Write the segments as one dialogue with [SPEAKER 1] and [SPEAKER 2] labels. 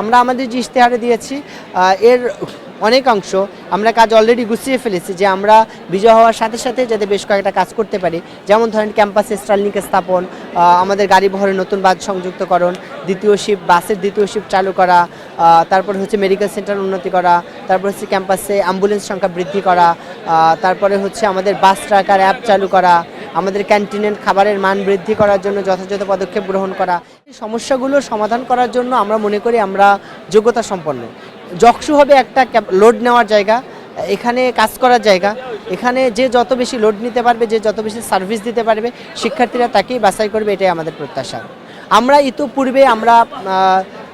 [SPEAKER 1] আমরা আমাদের যে ইশতেহারে দিয়েছি এর অনেকাংশ আমরা কাজ অলরেডি গুছিয়ে ফেলেছি যে আমরা বিজয় হওয়ার সাথে সাথে যাতে বেশ কয়েকটা কাজ করতে পারি। যেমন ধরেন ক্যাম্পাসে স্টার্লিংক স্থাপন আমাদের গাড়ি বহরে নতুন বাস সংযুক্তকরণ, দ্বিতীয় শিফট বাসের দ্বিতীয় শিফট চালু করা তারপর হচ্ছে মেডিকেল সেন্টার উন্নতি করা, তারপর হচ্ছে ক্যাম্পাসে অ্যাম্বুলেন্স সংখ্যা বৃদ্ধি করা তারপরে হচ্ছে আমাদের বাস ট্রাকার অ্যাপ চালু করা, আমাদের ক্যান্টিনের খাবারের মান বৃদ্ধি করার জন্য যথাযথ পদক্ষেপ গ্রহণ করা। এই সমস্যাগুলো সমাধান করার জন্য আমরা মনে করি আমরা যোগ্যতা সম্পন্ন। যক্ষু হবে একটা লোড নেওয়ার জায়গা, এখানে কাজ করার জায়গা। এখানে যে যত বেশি লোড নিতে পারবে, যে যত বেশি সার্ভিস দিতে পারবে, শিক্ষার্থীরা তাকেই বাছাই করবে, এটাই আমাদের প্রত্যাশা। আমরা ইতোপূর্বে আমরা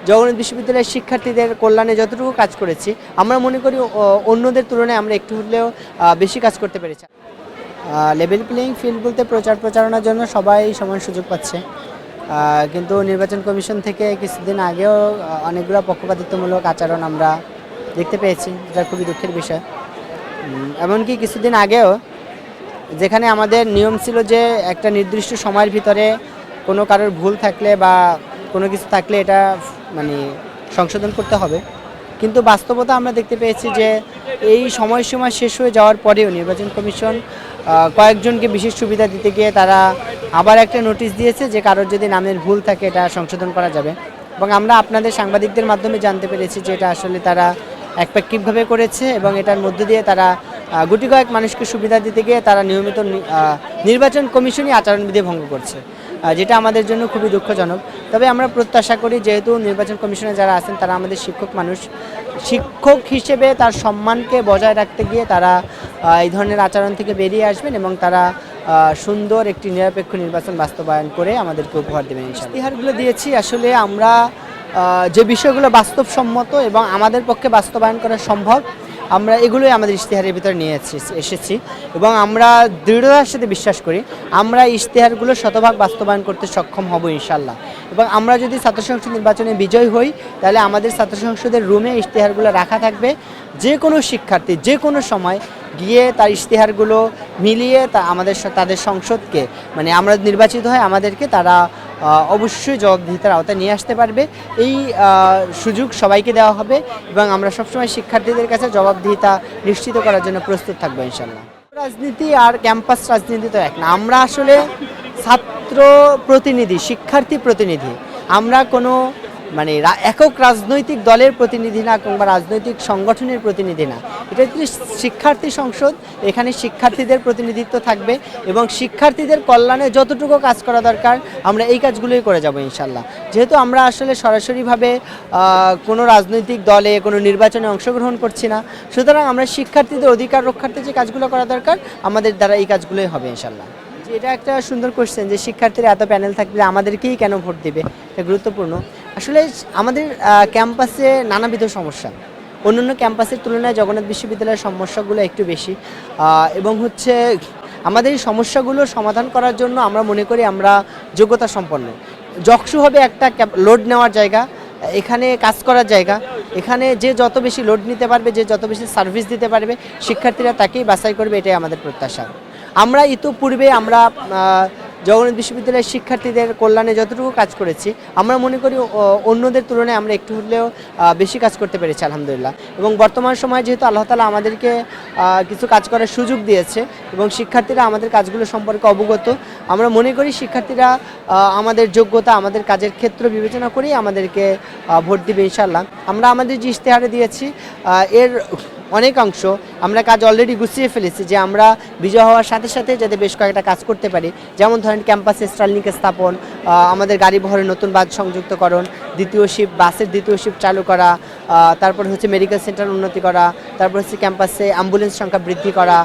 [SPEAKER 1] জগন্নাথ বিশ্ববিদ্যালয়ের শিক্ষার্থীদের কল্যাণে যতটুকু কাজ করেছি, আমরা মনে করি অন্যদের তুলনায় আমরা একটু হলেও বেশি কাজ করতে পেরেছি। লেভেল প্লেয়িং ফিল্ড বলতে প্রচার প্রচারণার জন্য সবাই সমান সুযোগ পাচ্ছে। কিন্তু নির্বাচন কমিশন থেকে কিছুদিন আগেও অনেকগুলো পক্ষপাতিত্বমূলক আচরণ আমরা দেখতে পেয়েছি, যেটা খুবই দুঃখের বিষয়। এমনকি কিছুদিন আগেও, যেখানে আমাদের নিয়ম ছিল যে একটা নির্দিষ্ট সময়ের ভিতরে কোনো কারোর ভুল থাকলে বা কোনো কিছু থাকলে এটা মানে সংশোধন করতে হবে। কিন্তু বাস্তবতা আমরা দেখতে পেয়েছি যে এই সময়সীমা শেষ হয়ে যাওয়ার পরেও নির্বাচন কমিশন কয়েকজনকে বিশেষ সুবিধা দিতে গিয়ে তারা আবার একটা নোটিশ দিয়েছে যে কারোর যদি নামের ভুল থাকে এটা সংশোধন করা যাবে। এবং আমরা আপনাদের সাংবাদিকদের মাধ্যমে জানতে পেরেছি যে এটা আসলে তারা একপাক্ষিকভাবে করেছে এবং এটার মধ্য দিয়ে তারা গুটি কয়েক মানুষকে সুবিধা দিতে গিয়ে তারা নিয়মিত নির্বাচন কমিশনই আচরণবিধি ভঙ্গ করছে। যেটা আমাদের জন্য খুবই দুঃখজনক। তবে আমরা প্রত্যাশা করি যেহেতু নির্বাচন কমিশনে যারা আছেন, তারা আমাদের শিক্ষক মানুষ। শিক্ষক হিসেবে তার সম্মানকে বজায় রাখতে গিয়ে তারা এই ধরনের আচরণ থেকে বেরিয়ে আসবেন এবং তারা সুন্দর একটি নিরপেক্ষ নির্বাচন বাস্তবায়ন করে আমাদেরকে উপহার দেবেন ইশতেহারগুলো দিয়েছি, আসলে আমরা যে বিষয়গুলো বাস্তবসম্মত এবং আমাদের পক্ষে বাস্তবায়ন করা সম্ভব আমরা এগুলোই আমাদের ইশতেহারের ভিতরে নিয়ে এসেছি- এসেছি। এবং আমরা দৃঢ়তার সাথে বিশ্বাস করি, আমরা ইশতেহারগুলো শতভাগ বাস্তবায়ন করতে সক্ষম হব ইনশাল্লাহ এবং আমরা যদি ছাত্র সংসদ নির্বাচনে বিজয় হই, তাহলে আমাদের ছাত্র সংসদের রুমে ইশতেহারগুলো রাখা থাকবে। যে কোনো শিক্ষার্থী, যে কোনো সময় গিয়ে তার ইশতেহারগুলো মিলিয়ে তা আমাদের তাদের সংসদকে মানে আমরা নির্বাচিত হয় আমাদেরকে তারা অবশ্যই জবাবদিহিতার আওতায় নিয়ে আসতে পারবে। এই সুযোগ সবাইকে দেওয়া হবে এবং আমরা সবসময় শিক্ষার্থীদের কাছে জবাবদিহিতা নিশ্চিত করার জন্য প্রস্তুত থাকব ইনশাল্লাহ রাজনীতি আর ক্যাম্পাস রাজনীতি তো এক না। আমরা আসলে ছাত্র প্রতিনিধি, শিক্ষার্থী প্রতিনিধি। আমরা কোনো মানে একক রাজনৈতিক দলের প্রতিনিধি না কিংবা রাজনৈতিক সংগঠনের প্রতিনিধি না। এটা হচ্ছে শিক্ষার্থী সংসদ, এখানে শিক্ষার্থীদের প্রতিনিধিত্ব থাকবে এবং শিক্ষার্থীদের কল্যাণে যতটুকু কাজ করা দরকার, আমরা এই কাজগুলোই করে যাব ইনশাল্লাহ। যেহেতু আমরা আসলে সরাসরিভাবে কোনো রাজনৈতিক দলে, কোনো নির্বাচনে অংশগ্রহণ করছি না, সুতরাং আমরা শিক্ষার্থীদের অধিকার রক্ষার্থে যে কাজগুলো করা দরকার, আমাদের দ্বারা এই কাজগুলোই হবে ইনশাল্লাহ। এটা একটা সুন্দর কোশ্চেন যে শিক্ষার্থীরা এত প্যানেল থাকলে আমাদেরকেই কেন ভোট দেবে? এটা গুরুত্বপূর্ণ। আসলে আমাদের ক্যাম্পাসে নানাবিধ সমস্যা। অন্যান্য ক্যাম্পাসের তুলনায় জগন্নাথ বিশ্ববিদ্যালয়ের সমস্যাগুলো একটু বেশি। এবং হচ্ছে আমাদের এই সমস্যাগুলো সমাধান করার জন্য আমরা মনে করি আমরা যোগ্যতা সম্পন্ন। যক্ষু হবে একটা লোড নেওয়ার জায়গা, এখানে কাজ করার জায়গা, এখানে যে যত বেশি লোড নিতে পারবে, যে যত বেশি সার্ভিস দিতে পারবে, শিক্ষার্থীরা তাকেই বাছাই করবে, এটাই আমাদের প্রত্যাশা। আমরা ইতোপূর্বে আমরা জগন্নাথ বিশ্ববিদ্যালয়ের শিক্ষার্থীদের কল্যাণে যতটুকু কাজ করেছি, আমরা মনে করি অন্যদের তুলনায় আমরা একটু হলেও বেশি কাজ করতে পেরেছি, আলহামদুলিল্লাহ। এবং বর্তমান সময়ে যেহেতু আল্লাহ তালা আমাদেরকে কিছু কাজ করার সুযোগ দিয়েছে এবং শিক্ষার্থীরা আমাদের কাজগুলো সম্পর্কে অবগত, আমরা মনে করি শিক্ষার্থীরা আমাদের যোগ্যতা, আমাদের কাজের ক্ষেত্র বিবেচনা করেই আমাদেরকে ভোট দিবে ইনশাল্লাহ আমরা আমাদের যে ইশতেহারে দিয়েছি এর অনেকাংশ আমরা কাজ অলরেডি গুছিয়ে ফেলেছি যে আমরা বিজয় হওয়ার সাথে সাথে যাতে বেশ কয়েকটা কাজ করতে পারি। যেমন ধরেন ক্যাম্পাসে স্টার্লিংক স্থাপন আমাদের গাড়ি বহরে নতুন বাস সংযুক্তকরণ, দ্বিতীয় শিফট বাসের দ্বিতীয় শিফট চালু করা তারপরে হচ্ছে মেডিকেল সেন্টার উন্নতি করা, তারপর হচ্ছে ক্যাম্পাসে অ্যাম্বুলেন্স সংখ্যা বৃদ্ধি করা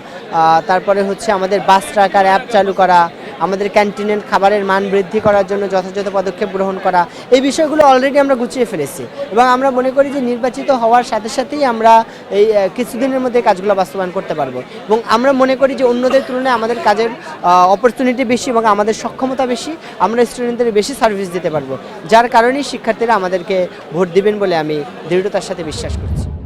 [SPEAKER 1] তারপরে হচ্ছে আমাদের বাস ট্রাকার অ্যাপ চালু করা আমাদের ক্যান্টিনের খাবারের মান বৃদ্ধি করার জন্য যথাযথ পদক্ষেপ গ্রহণ করা, এই বিষয়গুলো অলরেডি আমরা গুছিয়ে ফেলেছি। এবং আমরা মনে করি যে নির্বাচিত হওয়ার সাথে সাথেই আমরা এই কিছুদিনের মধ্যে কাজগুলো বাস্তবায়ন করতে পারব। এবং আমরা মনে করি যে অন্যদের তুলনায় আমাদের কাজের অপরচুনিটি বেশি এবং আমাদের সক্ষমতা বেশি, আমরা স্টুডেন্টদের বেশি সার্ভিস দিতে পারব। যার কারণেই শিক্ষার্থীরা আমাদেরকে ভোট দিবেন বলে আমি দৃঢ়তার সাথে বিশ্বাস করছি।